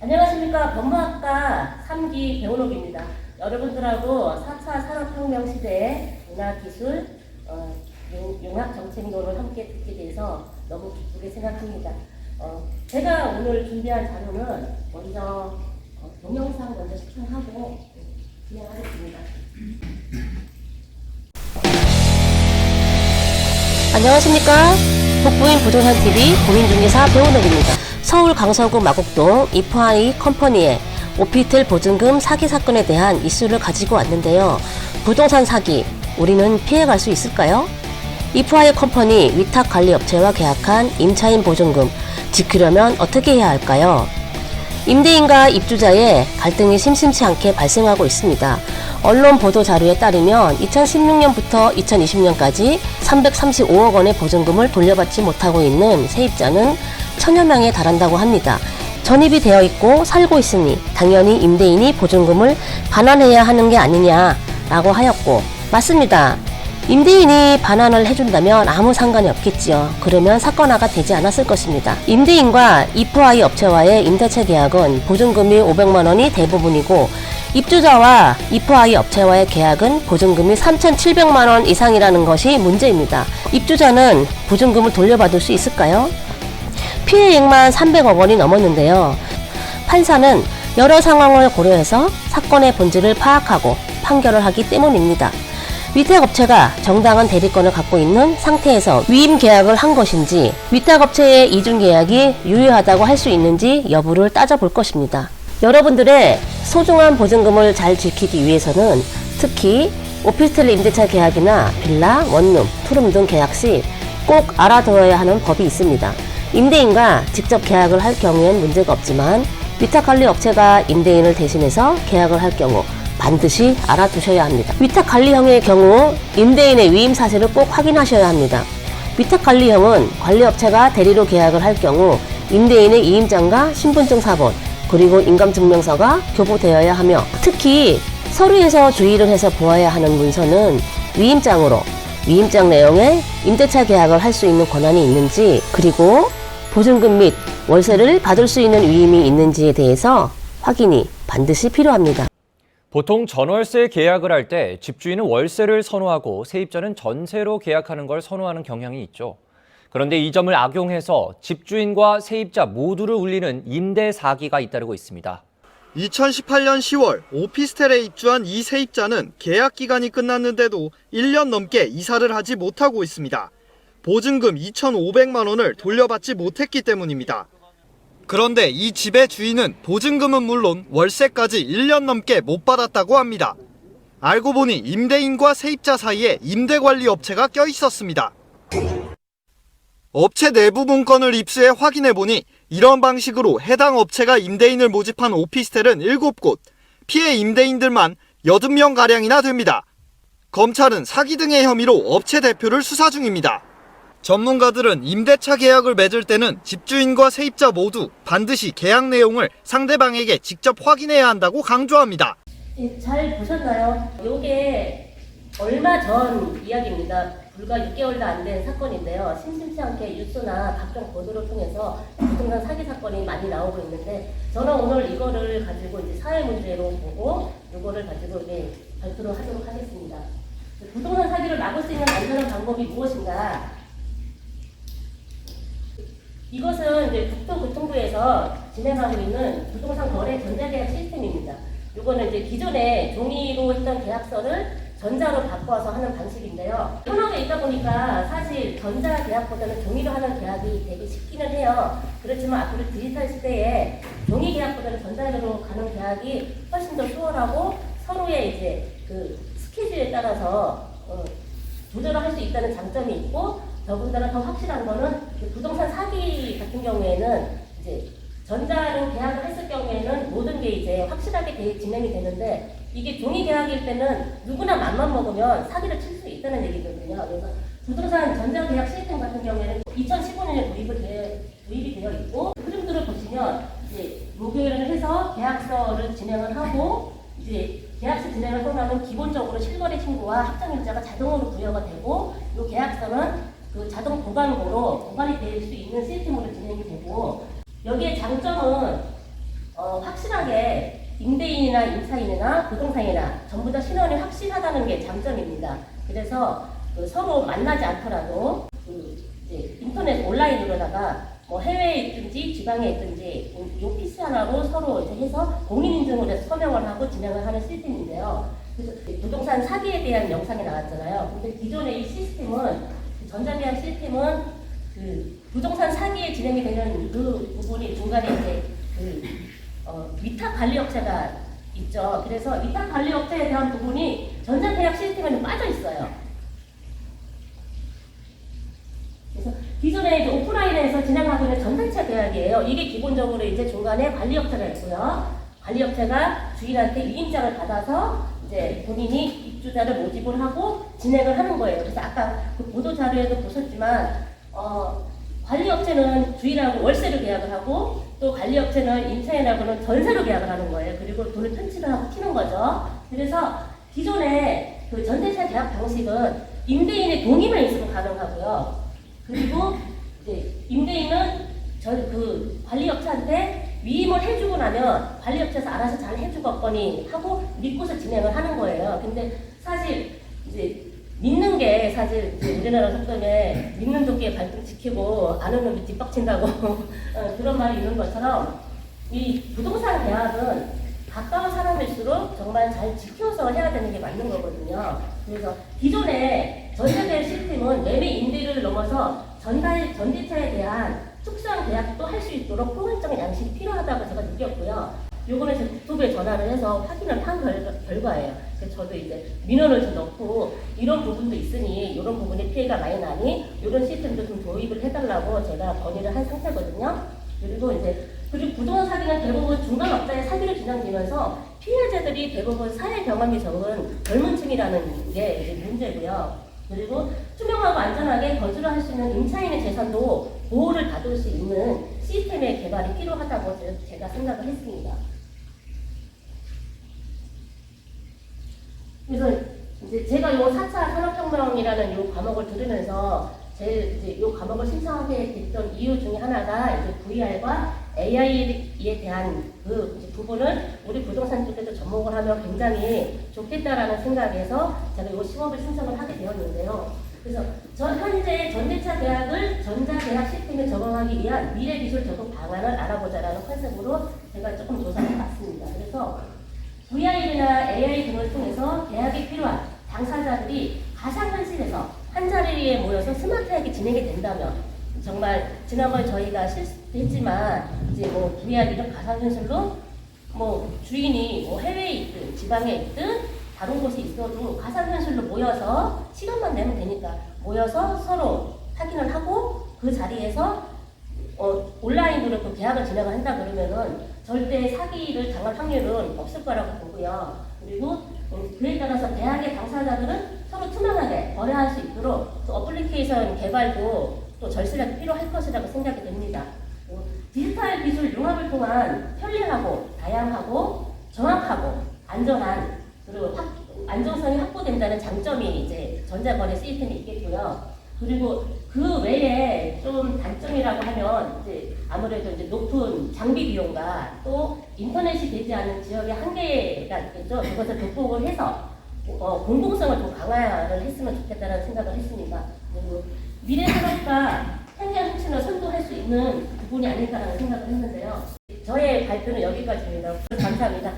안녕하십니까. 법무학과 3기 배우록입니다. 여러분들하고 4차 산업혁명 시대의 문화기술, 어, 융- 융합정책론을 함께 듣게 돼서 너무 기쁘게 생각합니다. 어, 제가 오늘 준비한 자료는 먼저 어, 동영상 먼저 시청하고 진행하겠습니다. 안녕하십니까. 북부인 부동산TV 공인중개사 배우록입니다. 서울 강서구 마곡동 이프아이 컴퍼니의 오피틀 보증금 사기 사건에 대한 이슈를 가지고 왔는데요. 부동산 사기, 우리는 피해갈 수 있을까요? 이프아이 컴퍼니 위탁 관리 업체와 계약한 임차인 보증금 지키려면 어떻게 해야 할까요? 임대인과 입주자의 갈등이 심심치 않게 발생하고 있습니다. 언론 보도 자료에 따르면 2016년부터 2020년까지 335억 원의 보증금을 돌려받지 못하고 있는 세입자는 천여 명에 달한다고 합니다. 전입이 되어 있고 살고 있으니 당연히 임대인이 보증금을 반환해야 하는 게 아니냐라고 하였고 맞습니다. 임대인이 반환을 해준다면 아무 상관이 없겠지요. 그러면 사건화가 되지 않았을 것입니다. 임대인과 이프아이 업체와의 임대차 계약은 보증금이 500만 원이 대부분이고 입주자와 이프아이 업체와의 계약은 보증금이 3,700만 원 이상이라는 것이 문제입니다. 입주자는 보증금을 돌려받을 수 있을까요? 피해액만 300억 원이 넘었는데요. 판사는 여러 상황을 고려해서 사건의 본질을 파악하고 판결을 하기 때문입니다. 위탁업체가 정당한 대리권을 갖고 있는 상태에서 위임 계약을 한 것인지 위탁업체의 이중 계약이 유효하다고 할 수 있는지 여부를 따져볼 것입니다. 여러분들의 소중한 보증금을 잘 지키기 위해서는 특히 오피스텔 임대차 계약이나 빌라, 원룸, 투룸 등 계약 시 꼭 알아둬야 하는 법이 있습니다. 임대인과 직접 계약을 할 경우엔 문제가 없지만 위탁관리 업체가 임대인을 대신해서 계약을 할 경우 반드시 알아두셔야 합니다. 위탁관리형의 경우 임대인의 위임 사실을 꼭 확인하셔야 합니다. 위탁관리형은 관리업체가 대리로 계약을 할 경우 임대인의 이임장과 신분증 사본 그리고 인감증명서가 교부되어야 하며 특히 서류에서 주의를 해서 보아야 하는 문서는 위임장으로 위임장 내용에 임대차 계약을 할 수 있는 권한이 있는지 그리고 보증금 및 월세를 받을 수 있는 위임이 있는지에 대해서 확인이 반드시 필요합니다. 보통 전월세 계약을 할 때 집주인은 월세를 선호하고 세입자는 전세로 계약하는 걸 선호하는 경향이 있죠. 그런데 이 점을 악용해서 집주인과 세입자 모두를 울리는 임대 사기가 잇따르고 있습니다. 2018년 10월 오피스텔에 입주한 이 세입자는 계약 기간이 끝났는데도 1년 넘게 이사를 하지 못하고 있습니다. 보증금 2,500만 원을 돌려받지 못했기 때문입니다. 그런데 이 집의 주인은 보증금은 물론 월세까지 1년 넘게 못 받았다고 합니다. 알고 보니 임대인과 세입자 사이에 임대관리 업체가 껴 있었습니다. 업체 내부 문건을 입수해 확인해 보니 이런 방식으로 해당 업체가 임대인을 모집한 오피스텔은 7곳, 피해 임대인들만 80명가량이나 됩니다. 검찰은 사기 등의 혐의로 업체 대표를 수사 중입니다. 전문가들은 임대차 계약을 맺을 때는 집주인과 세입자 모두 반드시 계약 내용을 상대방에게 직접 확인해야 한다고 강조합니다. 예, 잘 보셨나요? 이게 얼마 전 이야기입니다. 불과 6개월도 안 된 사건인데요. 심심치 않게 뉴스나 각종 보도를 통해서 부동산 사기 사건이 많이 나오고 있는데 저는 오늘 이거를 가지고 이제 사회 문제로 보고 이거를 가지고 이제 발표를 하도록 하겠습니다. 부동산 사기를 막을 수 있는 안전한 방법이 무엇인가? 이것은 이제 국토교통부에서 진행하고 있는 부동산 거래 전자계약 시스템입니다. 이거는 이제 기존에 종이로 했던 계약서를 전자로 바꿔서 하는 방식인데요. 현업에 있다 보니까 사실 전자 계약보다는 종이로 하는 계약이 되게 쉽기는 해요. 그렇지만 앞으로 디지털 시대에 종이 계약보다는 전자로 가는 계약이 훨씬 더 수월하고 서로의 이제 그 스케줄에 따라서 어, 조절을 할 수 있다는 장점이 있고 더군다나 더 확실한 거는 그 부동산 사기 같은 경우에는 이제 전자로 계약을 했을 경우에는 모든 게 이제 확실하게 되- 진행이 되는데 이게 종이 계약일 때는 누구나 맘만 먹으면 사기를 칠 수 있다는 얘기거든요. 그래서 부동산 전자 계약 시스템 같은 경우에는 2015년에 도입을 되, 도입이 되어 있고 흐름들을 보시면 이제 목요일을 해서 계약서를 진행을 하고 이제 계약서 진행을 끝나면 기본적으로 실거래 신고와 합정일자가 자동으로 부여가 되고 이 계약서는 그 자동 보관으로 보관이 될 수 있는 시스템으로 진행이 되고 여기에 장점은 어, 어, 확실하게 임대인이나 임차인이나 부동산이나 전부 다 신원이 확실하다는 게 장점입니다. 그래서 그 서로 만나지 않더라도 그 인터넷 온라인으로다가 뭐 해외에 있든지 지방에 있든지 요 PC 하나로 서로 이제 해서 공인인증을 해서 서명을 하고 진행을 하는 시스템인데요. 그래서 부동산 사기에 대한 영상이 나왔잖아요. 근데 기존의 이 시스템은 그 전자계약 시스템은 그 부동산 사기에 진행이 되는 그 부분이 중간에 이제 그 어, 위탁 관리 업체가 있죠. 그래서 위탁 관리 업체에 대한 부분이 전자계약 시스템에는 빠져 있어요. 그래서 기존에 이제 오프라인에서 진행하고 있는 전단체 계약이에요. 이게 기본적으로 이제 중간에 관리 업체가 있고요. 관리 업체가 주인한테 위임장을 받아서 이제 본인이 입주자를 모집을 하고 진행을 하는 거예요. 그래서 아까 그 보도 자료에도 보셨지만 어, 관리업체는 주인하고 월세로 계약을 하고 또 관리업체는 임차인하고는 전세로 계약을 하는 거예요. 그리고 돈을 편취를 하고 튀는 거죠. 그래서 기존에 그 전세차 계약 방식은 임대인의 동의만 있으면 가능하고요. 그리고 이제 임대인은 저그 관리업체한테 위임을 해주고 나면 관리업체에서 알아서 잘 해주겠거니 하고 믿고서 진행을 하는 거예요. 근데 사실 이제 믿는 게 사실 우리나라 속담에 믿는 도끼에 발등 지키고 아는 놈이 뒷박친다고 어, 그런 말이 있는 것처럼 이 부동산 계약은 가까운 사람일수록 정말 잘 지켜서 해야 되는 게 맞는 거거든요. 그래서 기존의 전세대 시스템은 매매 임대를 넘어서 전달 전기차에 대한 특수한 계약도 할 수 있도록 포괄적인 양식이 필요하다고 제가 느꼈고요. 요거는 제 국토부에 전화를 해서 확인을 한 결, 결과 예요. 그래서 저도 이제 민원을 좀 넣고 이런 부분도 있으니 이런 부분에 피해가 많이 나니 이런 시스템도 좀 도입을 해달라고 제가 건의를 한 상태거든요. 그리고 이제 그리고 부동산 사기는 대부분 중간업자의 사기로 진행되면서 피해자들이 대부분 사회 경험이 적은 젊은 층이라는 게 이제 문제고요. 그리고 투명하고 안전하게 거주를 할 수 있는 임차인의 재산도 보호를 받을 수 있는 시스템의 개발이 필요하다고 제- 제가 생각을 했습니다. 그래서 이제 제가 요 4차 산업혁명이라는 요 과목을 들으면서 제 이제 요 과목을 신청하게 됐던 이유 중에 하나가 이제 VR과 AI에 대한 그 부분을 우리 부동산 쪽에서 접목을 하면 굉장히 좋겠다라는 생각에서 제가 요 시험을 신청을 하게 되었는데요. 그래서 전 현재 전대차 계약을 전자계약 시스템에 적용하기 위한 미래 기술 적용 방안을 알아보자라는 컨셉으로 제가 조금 조사를 해봤습니다. 그래서 VR이나 AI 등을 통해서 계약이 필요한 당사자들이 가상현실에서 한 자리에 모여서 스마트하게 진행이 된다면 정말 지난번에 저희가 실수했지만 이제 뭐 VR이나 가상현실로 뭐 주인이 뭐 해외에 있든 지방에 있든 다른 곳에 있어도 가상현실로 모여서 시간만 내면 되니까 모여서 서로 확인을 하고 그 자리에서 어, 온라인으로 그 계약을 진행을 한다 그러면은 절대 사기를 당할 확률은 없을 거라고 보고요. 그리고 어, 그에 따라서 대학의 당사자들은 서로 투명하게 거래할 수 있도록 또 어플리케이션 개발도 또 절실하게 필요할 것이라고 생각이 됩니다. 어, 디지털 기술 융합을 통한 편리하고 다양하고 정확하고 안전한 그리고 확, 안정성이 확보된다는 장점이 이제 전자거래 시스템이 있겠고요. 그리고 그 외에 좀 단점이라고 하면 이제 아무래도 이제 높은 장비 비용과 또 인터넷이 되지 않은 지역의 한계가 있겠죠. 그것을 극복을 해서 어, 공공성을 좀 강화를 했으면 좋겠다는 생각을 했습니다. 그리고 미래 산업과 현장 혁신을 선도할 수 있는 부분이 아닐까라는 생각을 했는데요. 저의 발표는 여기까지입니다. 감사합니다.